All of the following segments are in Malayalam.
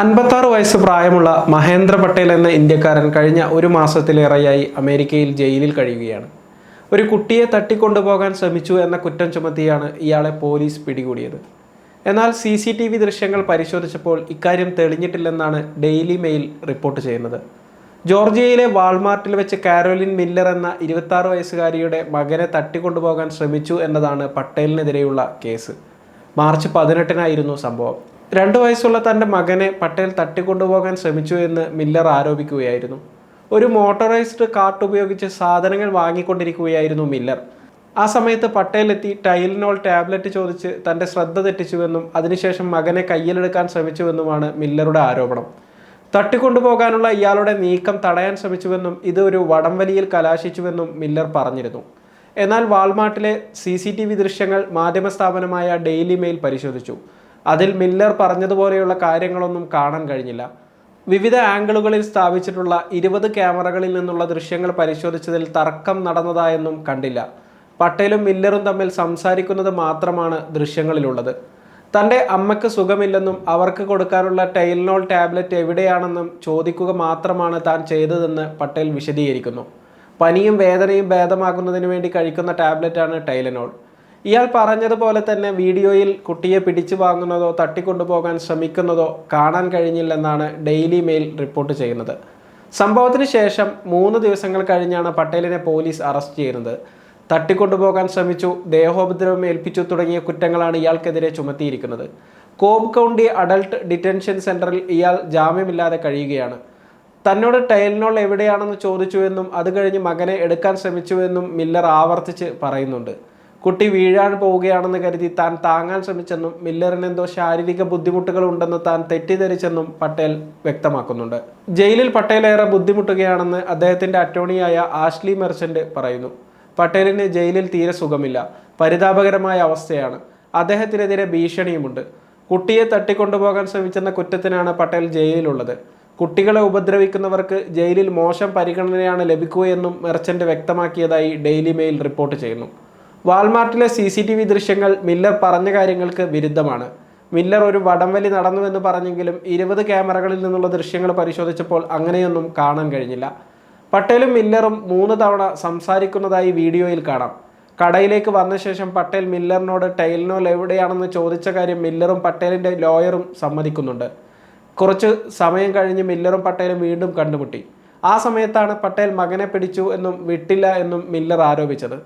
അൻപത്താറ് വയസ്സ് പ്രായമുള്ള മഹേന്ദ്ര പട്ടേൽ എന്ന ഇന്ത്യക്കാരൻ കഴിഞ്ഞ ഒരു മാസത്തിലേറെയായി അമേരിക്കയിൽ ജയിലിൽ കഴിയുകയാണ്. ഒരു കുട്ടിയെ തട്ടിക്കൊണ്ടുപോകാൻ ശ്രമിച്ചു എന്ന കുറ്റം ചുമത്തിയാണ് ഇയാളെ പോലീസ് പിടികൂടിയത്. എന്നാൽ സി സി ടി വി ദൃശ്യങ്ങൾ പരിശോധിച്ചപ്പോൾ ഇക്കാര്യം തെളിഞ്ഞിട്ടില്ലെന്നാണ് ഡെയിലി മെയിൽ റിപ്പോർട്ട് ചെയ്യുന്നത്. ജോർജിയയിലെ വാൾമാർട്ടിൽ വെച്ച് കാരോലിൻ മില്ലർ എന്ന ഇരുപത്താറ് വയസ്സുകാരിയുടെ മകനെ തട്ടിക്കൊണ്ടുപോകാൻ ശ്രമിച്ചു എന്നതാണ് പട്ടേലിനെതിരെയുള്ള കേസ്. മാർച്ച് പതിനെട്ടിനായിരുന്നു സംഭവം. രണ്ടു വയസ്സുള്ള തന്റെ മകനെ പട്ടേൽ തട്ടിക്കൊണ്ടുപോകാൻ ശ്രമിച്ചു എന്ന് മില്ലർ ആരോപിക്കുകയായിരുന്നു. ഒരു മോട്ടോറൈസ്ഡ് കാർട്ട് ഉപയോഗിച്ച് സാധനങ്ങൾ വാങ്ങിക്കൊണ്ടിരിക്കുകയായിരുന്നു മില്ലർ. ആ സമയത്ത് പട്ടേൽ എത്തി ടൈലിനോൾ ടാബ്ലറ്റ് ചോദിച്ച് തന്റെ ശ്രദ്ധ തെറ്റിച്ചുവെന്നും അതിനുശേഷം മകനെ കയ്യിലെടുക്കാൻ ശ്രമിച്ചുവെന്നുമാണ് മില്ലറുടെ ആരോപണം. തട്ടിക്കൊണ്ടുപോകാനുള്ള ഇയാളുടെ നീക്കം തടയാൻ ശ്രമിച്ചുവെന്നും ഇത് ഒരു വടംവലിയിൽ കലാശിച്ചുവെന്നും മില്ലർ പറഞ്ഞിരുന്നു. എന്നാൽ വാൾമാർട്ടിലെ സി സി ടി വി ദൃശ്യങ്ങൾ മാധ്യമ സ്ഥാപനമായ ഡെയിലി മെയിൽ പരിശോധിച്ചു. അതിൽ മില്ലർ പറഞ്ഞതുപോലെയുള്ള കാര്യങ്ങളൊന്നും കാണാൻ കഴിഞ്ഞില്ല. വിവിധ ആംഗിളുകളിൽ സ്ഥാപിച്ചിട്ടുള്ള ഇരുപത് ക്യാമറകളിൽ നിന്നുള്ള ദൃശ്യങ്ങൾ പരിശോധിച്ചതിൽ തർക്കം നടന്നതായെന്നും കണ്ടില്ല. പട്ടേലും മില്ലറും തമ്മിൽ സംസാരിക്കുന്നത് മാത്രമാണ് ദൃശ്യങ്ങളിലുള്ളത്. തന്റെ അമ്മയ്ക്ക് സുഖമില്ലെന്നും അവർക്ക് കൊടുക്കാനുള്ള ടൈൽനോൾ ടാബ്ലറ്റ് എവിടെയാണെന്നും ചോദിക്കുക മാത്രമാണ് താൻ ചെയ്തതെന്ന് പട്ടേൽ വിശദീകരിക്കുന്നു. പനിയും വേദനയും ഭേദമാക്കുന്നതിന് വേണ്ടി കഴിക്കുന്ന ടാബ്ലറ്റാണ് ടൈലനോൾ ഇയാൾ പറഞ്ഞതുപോലെ തന്നെ വീഡിയോയിൽ കുട്ടിയെ പിടിച്ചു വാങ്ങുന്നതോ തട്ടിക്കൊണ്ടുപോകാൻ ശ്രമിക്കുന്നതോ കാണാൻ കഴിഞ്ഞില്ലെന്നാണ് ഡെയിലി മെയിൽ റിപ്പോർട്ട് ചെയ്യുന്നത്. സംഭവത്തിന് ശേഷം മൂന്ന് ദിവസങ്ങൾ കഴിഞ്ഞാണ് പട്ടേലിനെ പോലീസ് അറസ്റ്റ് ചെയ്യുന്നത്. തട്ടിക്കൊണ്ടുപോകാൻ ശ്രമിച്ചു ദേഹോപദ്രവം ഏൽപ്പിച്ചു തുടങ്ങിയ കുറ്റങ്ങളാണ് ഇയാൾക്കെതിരെ ചുമത്തിയിരിക്കുന്നത്. കോബ് കൗണ്ടി അഡൾട്ട് ഡിറ്റൻഷൻ സെന്ററിൽ ഇയാൾ ജാമ്യമില്ലാതെ കഴിയുകയാണ്. തന്നോട് ടൈലിനോൾ എവിടെയാണെന്ന് ചോദിച്ചുവെന്നും അത് കഴിഞ്ഞ് മകനെ എടുക്കാൻ ശ്രമിച്ചുവെന്നും മില്ലർ ആവർത്തിച്ച് പറയുന്നുണ്ട്. കുട്ടി വീഴാൻ പോവുകയാണെന്ന് കരുതി താൻ താങ്ങാൻ ശ്രമിച്ചെന്നും മില്ലറിന് എന്തോ ശാരീരിക ബുദ്ധിമുട്ടുകൾ ഉണ്ടെന്ന് താൻ തെറ്റിദ്ധരിച്ചെന്നും പട്ടേൽ വ്യക്തമാക്കുന്നുണ്ട്. ജയിലിൽ പട്ടേൽ ഏറെ ബുദ്ധിമുട്ടുകയാണെന്ന് അദ്ദേഹത്തിന്റെ അറ്റോർണിയായ ആഷ്ലി മെർച്ചന്റ് പറയുന്നു. പട്ടേലിന് ജയിലിൽ തീരെ സുഖമില്ല. പരിതാപകരമായ അവസ്ഥയാണ്. അദ്ദേഹത്തിനെതിരെ ഭീഷണിയുമുണ്ട്. കുട്ടിയെ തട്ടിക്കൊണ്ടുപോകാൻ ശ്രമിച്ചെന്ന കുറ്റത്തിനാണ് പട്ടേൽ ജയിലിലുള്ളത്. കുട്ടികളെ ഉപദ്രവിക്കുന്നവർക്ക് ജയിലിൽ മോശം പരിഗണനയാണ് ലഭിക്കുകയെന്നും മെർച്ചന്റ് വ്യക്തമാക്കിയതായി ഡെയിലി മെയിൽ റിപ്പോർട്ട് ചെയ്യുന്നു. വാൾമാർട്ടിലെ സി സി ടി വി ദൃശ്യങ്ങൾ മില്ലർ പറഞ്ഞ കാര്യങ്ങൾക്ക് വിരുദ്ധമാണ്. മില്ലർ ഒരു വടംവലി നടന്നുവെന്ന് പറഞ്ഞെങ്കിലും ഇരുപത് ക്യാമറകളിൽ നിന്നുള്ള ദൃശ്യങ്ങൾ പരിശോധിച്ചപ്പോൾ അങ്ങനെയൊന്നും കാണാൻ കഴിഞ്ഞില്ല. പട്ടേലും മില്ലറും മൂന്ന് തവണ സംസാരിക്കുന്നതായി വീഡിയോയിൽ കാണാം. കടയിലേക്ക് വന്ന ശേഷം പട്ടേൽ മില്ലറിനോട് ടൈലിനോൽ എവിടെയാണെന്ന് ചോദിച്ച കാര്യം മില്ലറും പട്ടേലിന്റെ ലോയറും സമ്മതിക്കുന്നുണ്ട് കുറച്ച് സമയം കഴിഞ്ഞ് മില്ലറും പട്ടേലും വീണ്ടും കണ്ടുമുട്ടി. ആ സമയത്താണ് പട്ടേൽ മകനെ പിടിച്ചു എന്നും വിട്ടില്ല എന്നും മില്ലർ ആരോപിച്ചത്.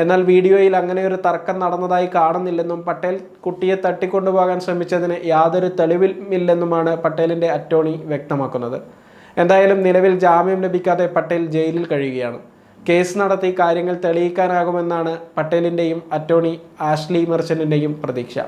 എന്നാൽ വീഡിയോയിൽ അങ്ങനെ ഒരു തർക്കം നടന്നതായി കാണുന്നില്ലെന്നും പട്ടേൽ കുട്ടിയെ തട്ടിക്കൊണ്ടുപോകാൻ ശ്രമിച്ചതിന് യാതൊരു തെളിവില്ലെന്നുമാണ് പട്ടേലിന്റെ അറ്റോർണി വ്യക്തമാക്കുന്നത്. എന്തായാലും നിലവിൽ ജാമ്യം ലഭിക്കാതെ പട്ടേൽ ജയിലിൽ കഴിയുകയാണ്. കേസ് നടത്തി കാര്യങ്ങൾ തെളിയിക്കാനാകുമെന്നാണ് പട്ടേലിന്റെയും അറ്റോർണി ആഷ്ലി മെർച്ചന്റിന്റെയും പ്രതീക്ഷ.